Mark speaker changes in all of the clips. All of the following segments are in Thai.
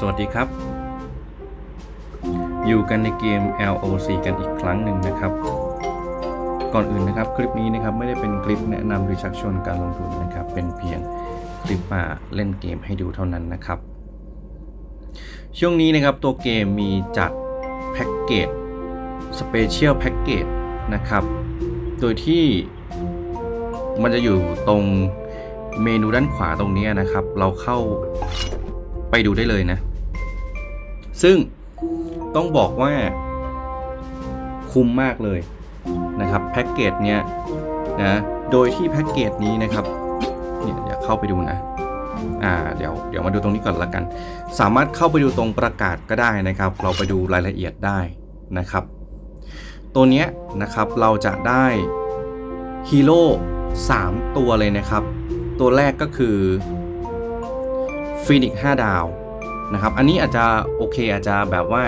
Speaker 1: สวัสดีครับ อยู่กันในเกม LOC กันอีกครั้งหนึ่งนะครับ ก่อนอื่นนะครับคลิปนี้นะครับไม่ได้เป็นคลิปแนะนำหรือชักชวนการลงทุนนะครับ เป็นเพียงคลิปมาเล่นเกมให้ดูเท่านั้นนะครับ ช่วงนี้นะครับตัวเกมมีจัดแพ็กเกจสเปเชียลแพ็กเกจนะครับ โดยที่มันจะอยู่ตรงเมนูด้านขวาตรงนี้นะครับ เราเข้า ดูได้เลยนะ ซึ่งต้องบอกว่าคุ้มมากเลยนะครับแพ็กเกจเนี้ยนะโดยที่แพ็กเกจนี้นะครับเนี่ยอย่าเข้าไปดูนะอ่าเดี๋ยวเดี๋ยวมาดูตรงนี้ก่อนละกัน สามารถเข้าไปดูตรงประกาศก็ได้นะครับ เราไปดูรายละเอียดได้นะครับ ตัวเนี้ยนะครับเราจะได้ฮีโร่3ตัวเลยนะครับ ตัวแรกก็คือ ฟีนิก5ดาวนะครับ อันนี้อาจจะโอเคอาจจะแบบว่า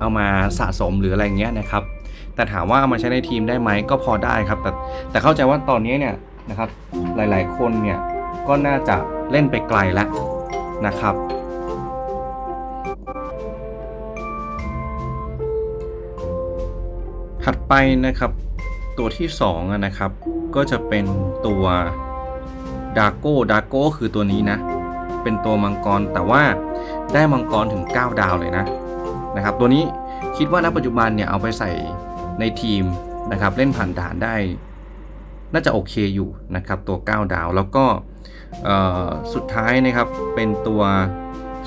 Speaker 1: เอามาสะสมหรืออะไรเงี้ยนะครับ แต่ถามว่าเอามาใช้ในทีมได้ไหมก็พอได้ครับ แต่แต่เข้าใจว่าตอนนี้เนี่ยนะครับหลายๆ คนเนี่ยก็น่าจะเล่นไปไกลแล้วนะครับ ถัดไปนะครับตัวที่2อะนะครับก็จะเป็นตัวดาโก้ดาโก้คือตัวนี้นะ เป็นตัวมังกรแต่ว่าได้มังกรถึง 9 ดาวเลยนะนะครับตัวนี้คิดว่าณปัจจุบันเนี่ยเอาไปใส่ในทีมนะครับเล่นผ่านด่านได้ น่าจะโอเคอยู่นะครับตัว 9 ดาวแล้วก็สุดท้ายนะครับเป็นตัว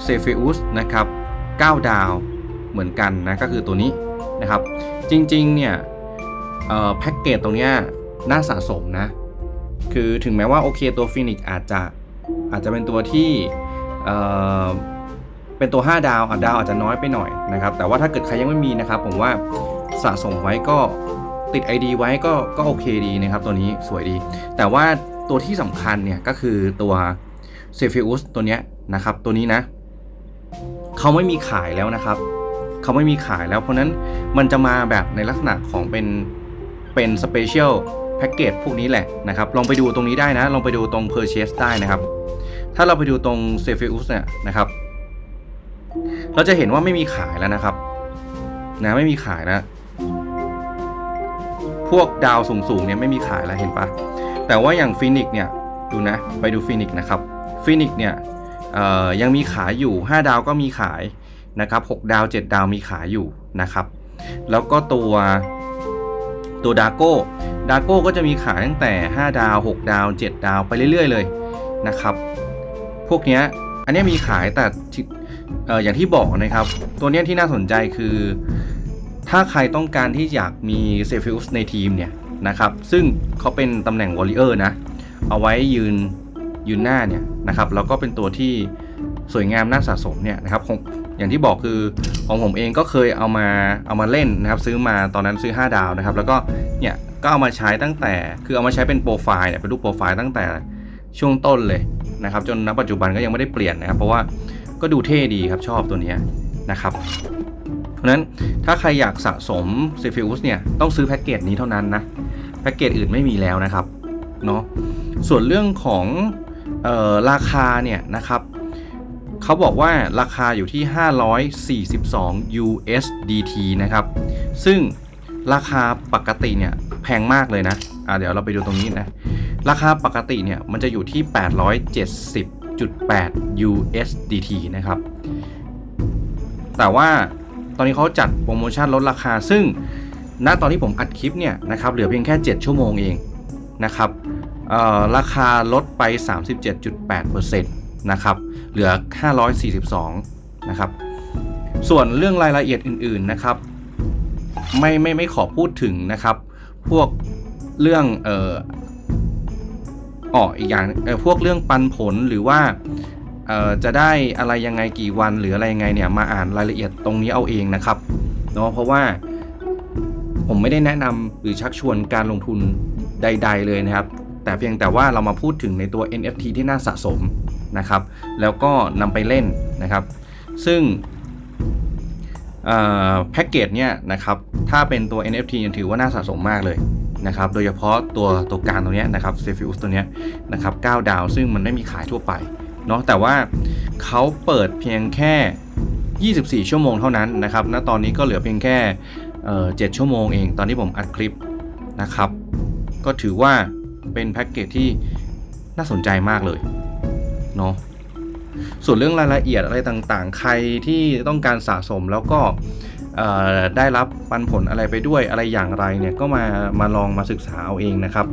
Speaker 1: เซฟิอุสนะครับ9ดาวเหมือนกันนะก็คือตัวนี้นะครับจริงๆเนี่ยแพ็กเกจตรงนี้น่าสะสมนะคือถึงแม้ว่าโอเคตัวฟินิกอาจจะ อาจจะเป็นตัวที่เเป็นตัว 5 ดาวอะดาวอาจจะน้อยไปหน่อยนะครับ แต่ว่าถ้าเกิดใครยังไม่มีนะครับ ผมว่าสะสมไว้ก็ติด ID ไว้ก็ก็โอเคดีนะครับ ตัวนี้สวยดี แต่ว่าตัวที่สำคัญเนี่ยก็คือตัวเซฟิอุสตัวเนี้ยนะครับ ตัวนี้นะเขาไม่มีขายแล้วนะครับเขาไม่มีขายแล้วเพราะนั้นมันจะมาแบบในลักษณะของเป็นเป็นสเปเชียล แพ็กเกจพวกนี้แหละนะครับลองไปดูตรงนี้ได้นะ ลองไปดูตรง Purchase ได้นะครับ ถ้าเราไปดูตรง s e f i u s เนี่ยนะครับเราจะเห็นว่าไม่มีขายแล้วนะครับนะไม่มีขายแล้วพวกดาวสูงๆเนี่ยไม่มีขายแล้วเห็นปะแต่ว่าอย่างฟินิกเนี่ยดูนะไปดูฟินิกนะครับฟินิกเนี่ยยังมีขายอยู่ 5 ดาวก็มีขายนะครับ6ดาว 7 ดาวมีขายอยู่นะครับ แล้วก็ตัว ตัวดาโก้ดาโก้ก็จะมีขายตั้งแต่ 5 ดาว 6 ดาว 7 ดาวไปเรื่อยๆ เลยนะครับ พวกเนี้ยอันเนี้ยมีขายแต่เอออย่างที่บอกนะครับ ตัวเนี้ยที่น่าสนใจคือ ถ้าใครต้องการที่อยากมีเซฟิอุสในทีมเนี่ยนะครับ ซึ่งเขาเป็นตำแหน่งวอลเลเยอร์นะ เอาไว้ยืนยืนหน้าเนี่ยนะครับ แล้วก็เป็นตัวที่ สวยงามน่าสะสมเนี่ยนะครับอย่างที่บอกคือของผมเองก็เคยเอามาเอามาเล่นนะครับ ซื้อมาตอนนั้นซื้อ 5 ดาวนะครับ แล้วก็เนี่ยก็เอามาใช้ตั้งแต่คือเอามาใช้เป็นโปรไฟล์เนี่ยเป็นรูปโปรไฟล์ตั้งแต่ช่วงต้นเลยนะครับ จนณปัจจุบันก็ยังไม่ได้เปลี่ยนนะครับ เพราะว่าก็ดูเท่ดีครับชอบตัวนี้นะครับเพราะนั้นถ้าใครอยากสะสมเซฟิอุสเนี่ยต้องซื้อแพ็กเกจนี้เท่านั้นนะแพ็กเกจอื่นไม่มีแล้วนะครับเนาะส่วนเรื่องของออราคาเนี่ยนะครับ เขาบอกว่าราคาอยู่ที่ 542 USDT นะครับ ซึ่งราคาปกติเนี่ยแพงมากเลยนะอะเดี๋ยวเราไปดูตรงนี้นะ ราคาปกติเนี่ยมันจะอยู่ที่ 870.8 USDT นะครับ แต่ว่าตอนนี้เขาจัดโปรโมชั่นลดราคา ซึ่งณตอนที่ผมอัดคลิปเนี่ยนะครับเหลือเพียงแค่ 7 ชั่วโมงเองนะครับเอ่อราคาลดไป 37.8%นะครับ เหลือ 542 นะครับ ส่วนเรื่องรายละเอียดอื่นๆนะครับ ไม่ไม่ไม่ขอพูดถึงนะครับ พวกเรื่องเอ่ออ๋ออีกอย่างเอ่อพวกเรื่องปันผลหรือว่าเอ่อจะได้อะไรยังไงกี่วันหรืออะไรยังไงเนี่ยมาอ่านรายละเอียดตรงนี้เอาเองนะครับเนาะเพราะว่าผมไม่ได้แนะนำหรือชักชวนการลงทุนใด ๆ เลยนะครับ แต่เพียงแต่ว่าเรามาพูดถึงในตัว NFT ที่น่าสะสมนะครับ แล้วก็นำไปเล่นนะครับ ซึ่งแพ็กเกจเนี่ยนะครับถ้าเป็นตัว NFT ยังถือว่าน่าสะสมมากเลยนะครับโดยเฉพาะตัวตัวกางตัวเนี้ยนะครับ c e p h i u s ตัวเนี้ยนะครับ9ดาวซึ่งมันไม่มีขายทั่วไปเนาะแต่ว่าเขาเปิดเพียงแค่ 24 ชั่วโมงเท่านั้นนะครับณตอนนี้ก็เหลือเพียงแค่เ7ชั่วโมงเอง ตอนที่ผมอัดคลิปนะครับ ก็ถือว่า เป็นแพ็กเกจที่น่าสนใจมากเลยเนาะส่วนเรื่องรายละเอียดอะไรต่างๆ ใครที่ต้องการสะสมแล้วก็ได้รับปันผลอะไรไปด้วยอะไรอย่างไรเนี่ยก็มามาลองมาศึกษาเอาเองนะครับ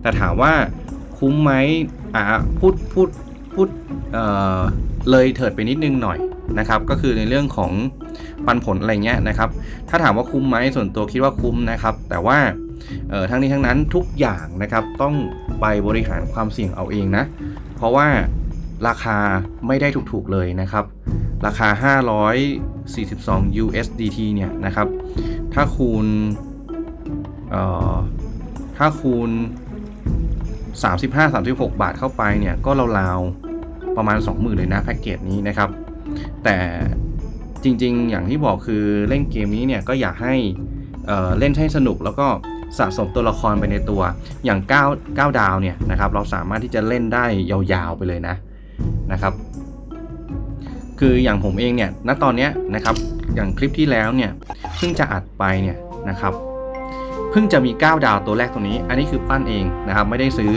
Speaker 1: แต่ถามว่าคุ้มไหมอ่าพูดพูดพูดเออเลยเถิดไปนิดนึงหน่อยนะครับ ก็คือในเรื่องของปันผลอะไรเงี้ยนะครับ ถ้าถามว่าคุ้มไหมส่วนตัวคิดว่าคุ้มนะครับ แต่ว่า ทั้งนี้ทั้งนั้นทุกอย่างนะครับต้องไปบริหารความเสี่ยงเอาเองนะ เพราะว่าราคาไม่ได้ถูกๆเลยนะครับ ราคา 542 USDT เนี่ยนะครับ ถ้าคูณออถ้าคูณ 35-36 บาทเข้าไปเนี่ยก็ราวๆประมาณ 20,000 เลยนะแพ็กเกจนี้นะครับ แต่จริงๆ อย่างที่บอกคือเล่นเกมนี้เนี่ยก็อยากให้เเล่นให้สนุกแล้วก็ สะสมตัวละครไปในตัว อย่าง9 9ดาวเนี่ยนะครับเราสามารถที่จะเล่นได้ยาวๆไปเลยนะนะครับคืออย่างผมเองเนี่ยณตอนนี้นะครับอย่างคลิปที่แล้วเนี่ยเพิ่งจะอัดไปเนี่ยนะครับเพิ่งจะมี 9 ดาวตัวแรกตัวนี้ อันนี้คือปั้นเองนะครับไม่ได้ซื้อ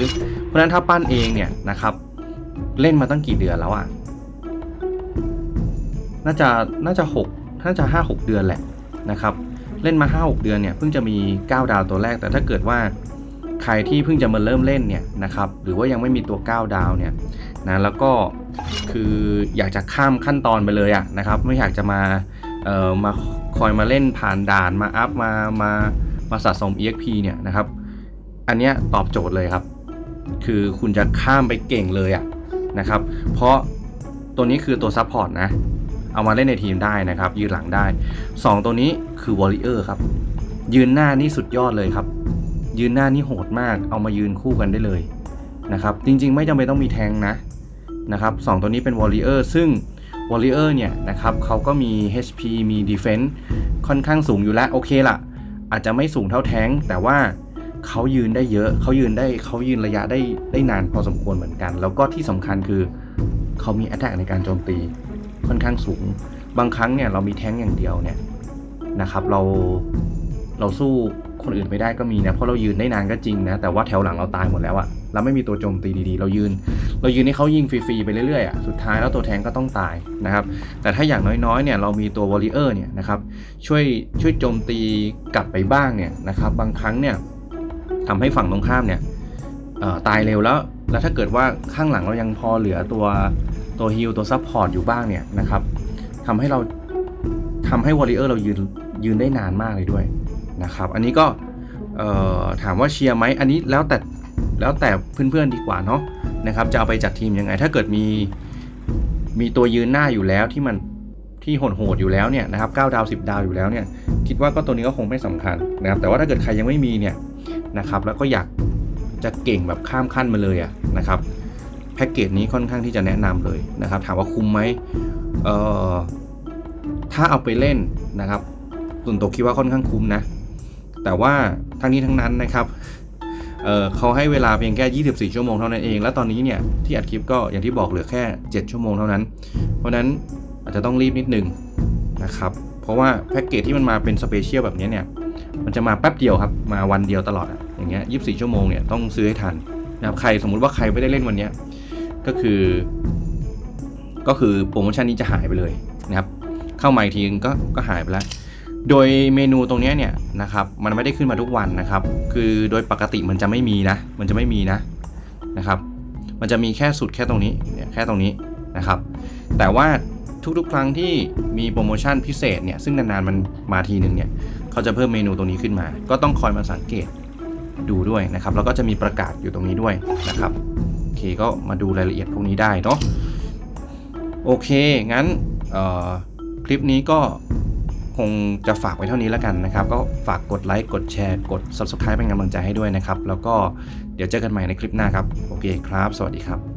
Speaker 1: เพราะฉะนั้นถ้าปั้นเองเนี่ยนะครับเล่นมาตั้งกี่เดือนแล้วอะน่าจะน่าจะ6น่าจะ 5-6 เดือนแหละนะครับ เล่นมา 5-6 เดือนเนี่ยเพิ่งจะมี 9 ดาวตัวแรก แต่ถ้าเกิดว่าใครที่เพิ่งจะมาเริ่มเล่นเนี่ยนะครับหรือว่ายังไม่มีตัว 9 ดาวเนี่ยนะแล้วก็คืออยากจะข้ามขั้นตอนไปเลยอะนะครับไม่อยากจะมาเอ่อมาคอยมาเล่นผ่านด่านมาอัพมามามาสะสม EXP เนี่ยนะครับอันเนี้ยตอบโจทย์เลยครับ คือคุณจะข้ามไปเก่งเลยอะนะครับเพราะตัวนี้คือตัวซัพพอร์ตนะ เอามาเล่นในทีมได้นะครับ ยืนหลังได้ 2 ตัวนี้คือวอลเลเยอร์ครับ ยืนหน้านี่สุดยอดเลยครับ ยืนหน้านี่โหดมาก เอามายืนคู่กันได้เลยนะครับ จริงๆ ไม่จำเป็นต้องมีแทงนะนะครับสองตัวนี้เป็นวอลเลเยอร์ซึ่งวอลเลเยอร์เนี่ยนะครับเขาก็มี HP มี Defense ค่อนข้างสูงอยู่แล้ว โอเคล่ะอาจจะไม่สูงเท่าแทงแต่ว่าเขายืนได้เยอะเขายืนได้เขายืนระยะได้ได้นานพอสมควรเหมือนกัน แล้วก็ที่สำคัญคือเขามี attack ในการโจมตี ค่อนข้างสูง บางครั้งเนี่ยเรามีแท้งอย่างเดียวเนี่ยนะครับ เราเราสู้คนอื่นไม่ได้ก็มีนะเพราะเรายืนได้นานก็จริงนะแต่ว่าแถวหลังเราตายหมดแล้วอะเราไม่มีตัวโจมตีดีๆ เรายืน เรายืนให้เขายิงฟรีๆไปเรื่อยๆอะสุดท้ายแล้วตัวแทงก็ต้องตายนะครับ แต่ถ้าอย่างน้อยๆเนี่ยเรามีตัววอลเลเยอร์เนี่ยนะครับช่วยช่วยโจมตีกลับไปบ้างเนี่ยนะครับ บางครั้งเนี่ยทำให้ฝั่งตรงข้ามเนี่ย ตายเร็วแล้ว แล้วถ้าเกิดว่าข้างหลังเรายังพอเหลือตัวตัวฮิลตัวซับพอร์ตอยู่บ้างเนี่ยนะครับทำให้เราทำให้วอลเลเยอร์เรายืนยืนได้นานมากเลยด้วยนะครับ อันนี้ก็ถามว่าเชียร์ไหมอันนี้แล้วแต่แล้วแต่เพื่อนๆดีกว่าเนาะนะครับจะเอาไปจัดทีมยังไง ถ้าเกิดมีมีตัวยืนหน้าอยู่แล้วที่มันที่โหดๆอยู่แล้วเนี่ยนะครับ9ดาว 10 ดาวอยู่แล้วเนี่ยคิดว่าก็ตัวนี้ก็คงไม่สำคัญนะครับแต่ว่าถ้าเกิดใครยังไม่มีเนี่ยนะครับแล้วก็อยาก จะเก่งแบบข้ามขั้นมาเลยอะนะครับแพ็กเกจนี้ค่อนข้างที่จะแนะนำเลยนะครับ ถามว่าคุ้มไหมเอ่อถ้าเอาไปเล่นนะครับส่วนตัวคิดว่าค่อนข้างคุ้มนะ แต่ว่าทั้งนี้ทั้งนั้นนะครับเอ่อเขาให้เวลาเพียงแค่ 24 ชั่วโมงเท่านั้นเอง แล้วตอนนี้เนี่ยที่อัดคลิปก็อย่างที่บอกเหลือแค่ 7 ชั่วโมงเท่านั้น เพราะฉะนั้นอาจจะต้องรีบนิดนึงนะครับ เพราะว่าแพ็กเกจที่มันมาเป็นสเปเชียลแบบนี้เนี่ย มันจะมาแป๊บเดียวครับ มาวันเดียวตลอดอย่างเงี้ย24ชั่วโมงเนี่ยต้องซื้อให้ทันนะครับใครสมมุติว่าใครไม่ได้เล่นวันเนี้ยก็คือ ก็คือโปรโมชั่นนี้จะหายไปเลยนะครับ เข้ามาอีกทีก็ก็หายไปแล้วโดยเมนูตรงเนี้ยเนี่ยนะครับมันไม่ได้ขึ้นมาทุกวันนะครับ คือโดยปกติมันจะไม่มีนะ มันจะไม่มีนะนะครับ มันจะมีแค่สุดแค่ตรงนี้เนี่ยแค่ตรงนี้นะครับ แต่ว่าทุกๆ ครั้งที่มีโปรโมชั่นพิเศษเนี่ยซึ่งนานๆมันมาทีหนึ่งเนี่ย เขาจะเพิ่มเมนูตรงนี้ขึ้นมา ก็ต้องคอยมาสังเกตดูด้วยนะครับ แล้วก็จะมีประกาศอยู่ตรงนี้ด้วยนะครับโอเคก็มาดูรายละเอียดพวกนี้ได้เนาะโอเค งั้นคลิปนี้ก็คงจะฝากไว้เท่านี้แล้วกันนะครับ ก็ฝากกดไลค์ กดแชร์ กด Subscribe เป็นกำลังใจให้ด้วยนะครับ แล้วก็เดี๋ยวเจอกันใหม่ในคลิปหน้าครับ โอเคครับ สวัสดีครับ